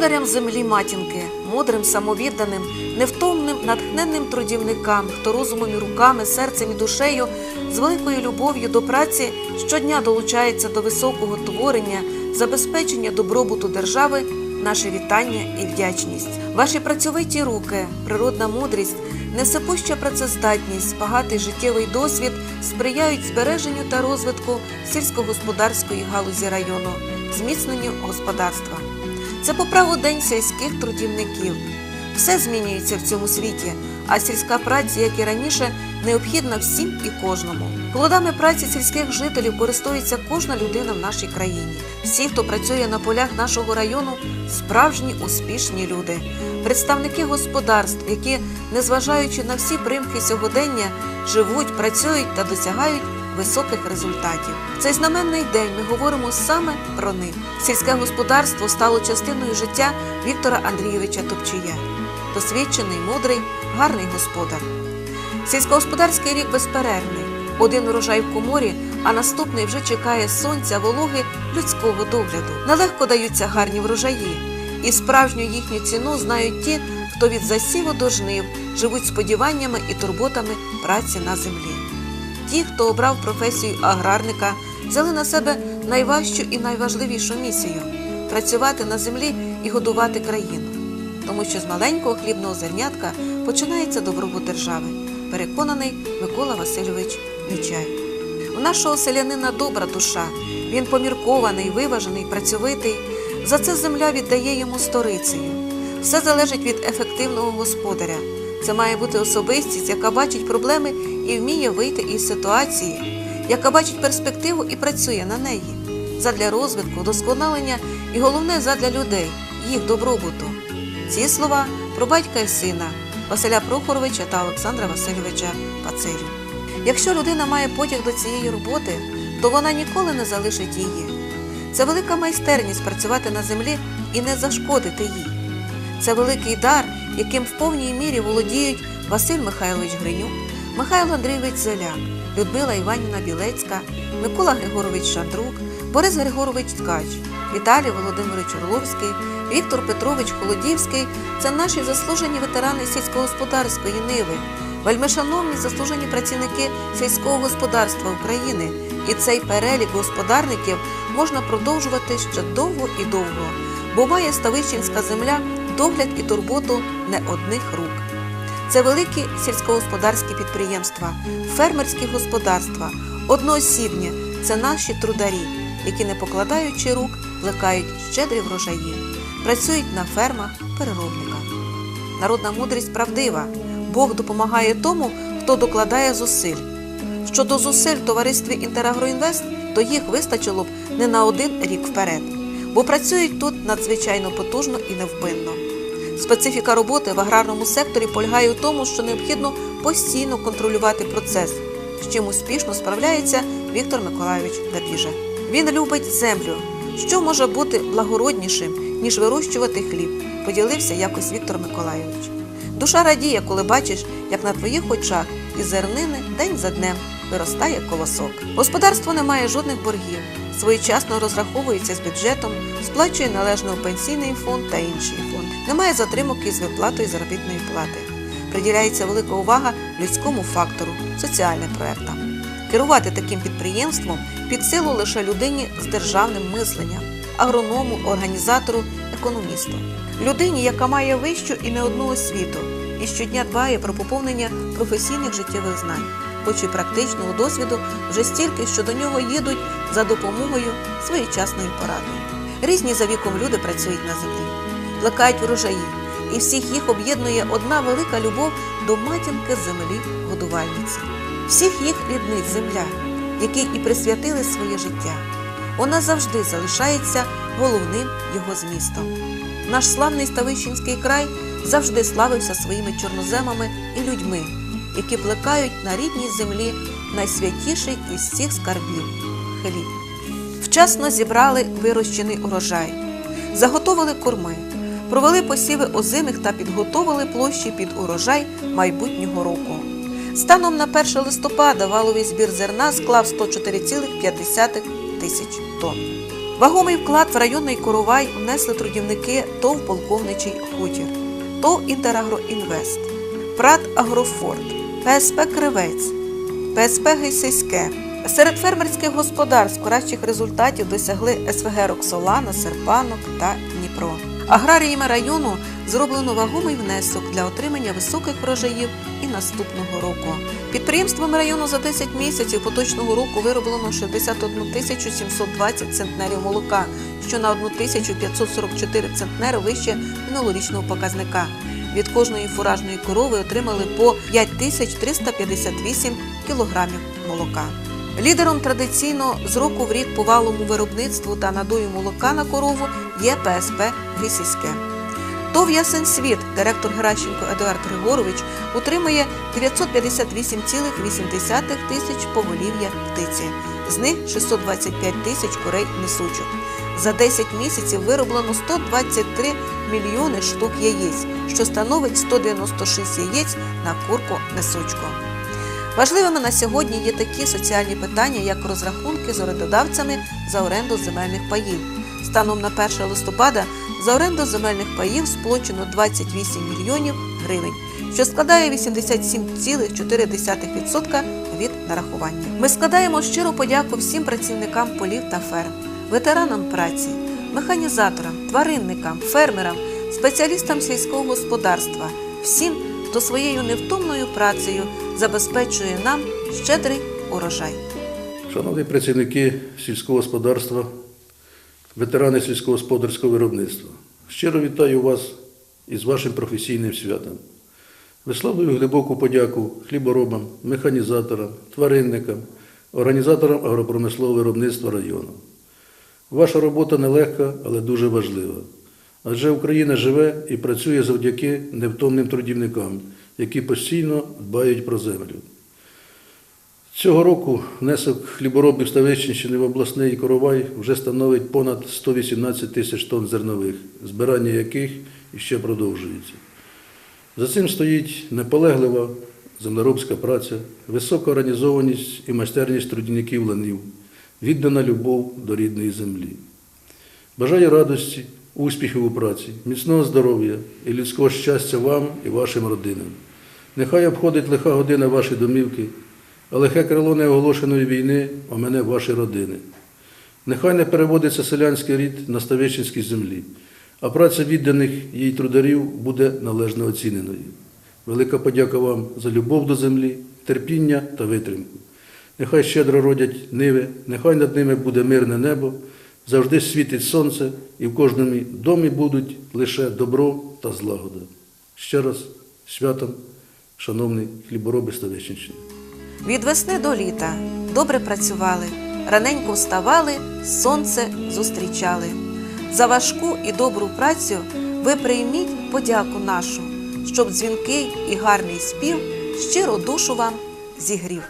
Господарям землі матінки, мудрим, самовідданим, невтомним, натхненним трудівникам, хто розумом і руками, серцем і душею, з великою любов'ю до праці щодня долучається до високого творення, забезпечення добробуту держави, наше вітання і вдячність. Ваші працьовиті руки, природна мудрість, несепуща працездатність, багатий життєвий досвід сприяють збереженню та розвитку сільськогосподарської галузі району, зміцненню господарства. Це по праву день сільських трудівників. Все змінюється в цьому світі, а сільська праця, як і раніше, необхідна всім і кожному. Плодами праці сільських жителів користується кожна людина в нашій країні. Всі, хто працює на полях нашого району, справжні успішні люди, представники господарств, які, незважаючи на всі примхи сьогодення, живуть, працюють та досягають високих результатів. В Цей знаменний день ми говоримо саме про них. Сільське господарство стало частиною життя Віктора Андрійовича Топчія. Досвідчений, мудрий, гарний господар. Сільськогосподарський рік безперервний. Один урожай в коморі, а наступний вже чекає сонця, вологи, людського догляду. Нелегко даються гарні врожаї, і справжню їхню ціну знають ті, хто від засіву до жнив живуть сподіваннями і турботами праці на землі. Ті, хто обрав професію аграрника, взяли на себе найважчу і найважливішу місію працювати на землі і годувати країну. Тому що з маленького хлібного зернятка починається добробут держави, переконаний Микола Васильович Нечай. У нашого селянина добра душа. Він поміркований, виважений, працьовитий. За це земля віддає йому сторицею. Все залежить від ефективного господаря. Це має бути особистість, яка бачить проблеми і вміє вийти із ситуації, яка бачить перспективу і працює на неї задля розвитку, вдосконалення і головне задля людей, їх добробуту. Ці слова про батька і сина Василя Прохоровича та Олександра Васильовича Пацирю. Якщо людина має потяг до цієї роботи, то вона ніколи не залишить її. Це велика майстерність працювати на землі і не зашкодити їй. Це великий дар, яким в повній мірі володіють Василь Михайлович Гринюк, Михайло Андрійович Зеляк, Людмила Іванівна Білецька, Микола Григорович Шандрук, Борис Григорович Ткач, Віталій Володимирович Орловський, Віктор Петрович Холодівський це наші заслужені ветерани сільськогосподарської ниви, вельмишановні заслужені працівники сільського господарства України. І цей перелік господарників можна продовжувати ще довго і довго, бо має Ставищенська земля догляд і турботу не одних рук. Це великі сільськогосподарські підприємства, фермерські господарства, одноосібні це наші трударі, які, не покладаючи рук, плекають щедрі врожаї, працюють на фермах, переробниках. Народна мудрість правдива. Бог допомагає тому, хто докладає зусиль. Щодо зусиль товаристві Інтерагроінвест, то їх вистачило б не на один рік вперед, бо працюють тут надзвичайно потужно і невпинно. Специфіка роботи в аграрному секторі полягає у тому, що необхідно постійно контролювати процес, з чим успішно справляється Віктор Миколайович Дабіжа. Він любить землю. Що може бути благороднішим, ніж вирощувати хліб? поділився якось Віктор Миколайович. Душа радіє, коли бачиш, як на твоїх очах із зернини день за днем виростає колосок. Господарство не має жодних боргів, своєчасно розраховується з бюджетом, сплачує належно пенсійний фонд та інший фонд. Немає затримок із виплатою заробітної плати. Приділяється велика увага людському фактору, соціальним проектам. Керувати таким підприємством під силу лише людині з державним мисленням, агроному, організатору, економісту. Людині, яка має вищу і не одну освіту, і щодня дбає про поповнення професійних життєвих знань, хоч і практичного досвіду вже стільки, що до нього їдуть за допомогою своєчасної поради. Різні за віком люди працюють на землі, плекають врожаї, і всіх їх об'єднує одна велика любов до матінки землі годувальниці. Всіх їх ріднить земля, якій і присвятили своє життя. Вона завжди залишається головним його змістом. Наш славний Ставищенський край завжди славився своїми чорноземами і людьми, які плекають на рідній землі найсвятіший із всіх скарбів хліб. Вчасно зібрали вирощений урожай. заготовили корми, провели посіви озимих та підготовили площі під урожай майбутнього року. Станом на 1 листопада валовий збір зерна склав 104,5 тисяч тонн. Вагомий вклад в районний коровай внесли трудівники ТОВ «Полковничий хутір», ТОВ «Інтерагроінвест», ПРАТ «Агрофорт», ПСП «Кривець», ПСП «Гейсиське». Серед фермерських господарств кращих результатів досягли СВГ «Роксолана», «Серпанок» та «Дніпро». Аграріями району зроблено вагомий внесок для отримання високих врожаїв і наступного року. Підприємствами району за 10 місяців поточного року вироблено 61 тисячу 720 центнерів молока, що на 1 тисячу 544 центнери вище минулорічного показника. Від кожної фуражної корови отримали по 5358 кілограмів молока. Лідером традиційно з року в рік по валому виробництву та надою молока на корову є ПСП Грісіське. ТОВ «Ясен світ» директор Геращенко Едуард Григорович утримує 958,8 тисяч поголів'я птиці. З них 625 тисяч курей несучих. За 10 місяців вироблено 123 мільйони штук яєць, що становить 196 яєць на курку несучку. Важливими на сьогодні є такі соціальні питання, як розрахунки з орендодавцями за оренду земельних паїв. Станом на 1 листопада за оренду земельних паїв сплочено 28 мільйонів гривень, що складає 87,4% від нарахування. Ми складаємо щиру подяку всім працівникам полів та ферм, ветеранам праці, механізаторам, тваринникам, фермерам, спеціалістам сільського господарства, всім, хто своєю невтомною працею забезпечує нам щедрий урожай. Шановні працівники сільського господарства, ветерани сільськогосподарського виробництва, щиро вітаю вас із вашим професійним святом. Висловлюю глибоку подяку хліборобам, механізаторам, тваринникам, організаторам агропромислового виробництва району. Ваша робота нелегка, але дуже важлива. Адже Україна живе і працює завдяки невтомним трудівникам, які постійно дбають про землю. Цього року внесок хліборобів Ставищенщини в обласний коровай вже становить понад 118 тисяч тонн зернових, збирання яких іще продовжується. За цим стоїть наполеглива землеробська праця, висока організованість і майстерність трудівників ланів, віддана любов до рідної землі. Бажаю радості, успіхів у праці, міцного здоров'я і людського щастя вам і вашим родинам. Нехай обходить лиха година ваші домівки, лихе крило неоголошеної війни омене ваші родини. Нехай не переводиться селянський рід на ставищенській землі, а праця відданих їй трударів буде належно оціненою. Велика подяка вам за любов до землі, терпіння та витримку. Нехай щедро родять ниви, нехай над ними буде мирне небо, завжди світить сонце, і в кожному домі будуть лише добро та злагода. Ще раз святом, шановний хлібороби Ставищенщини. Від весни до літа добре працювали, раненько вставали, сонце зустрічали. За важку і добру працю ви прийміть подяку нашу, щоб дзвінкий і гарний спів щиро душу вам зігрів.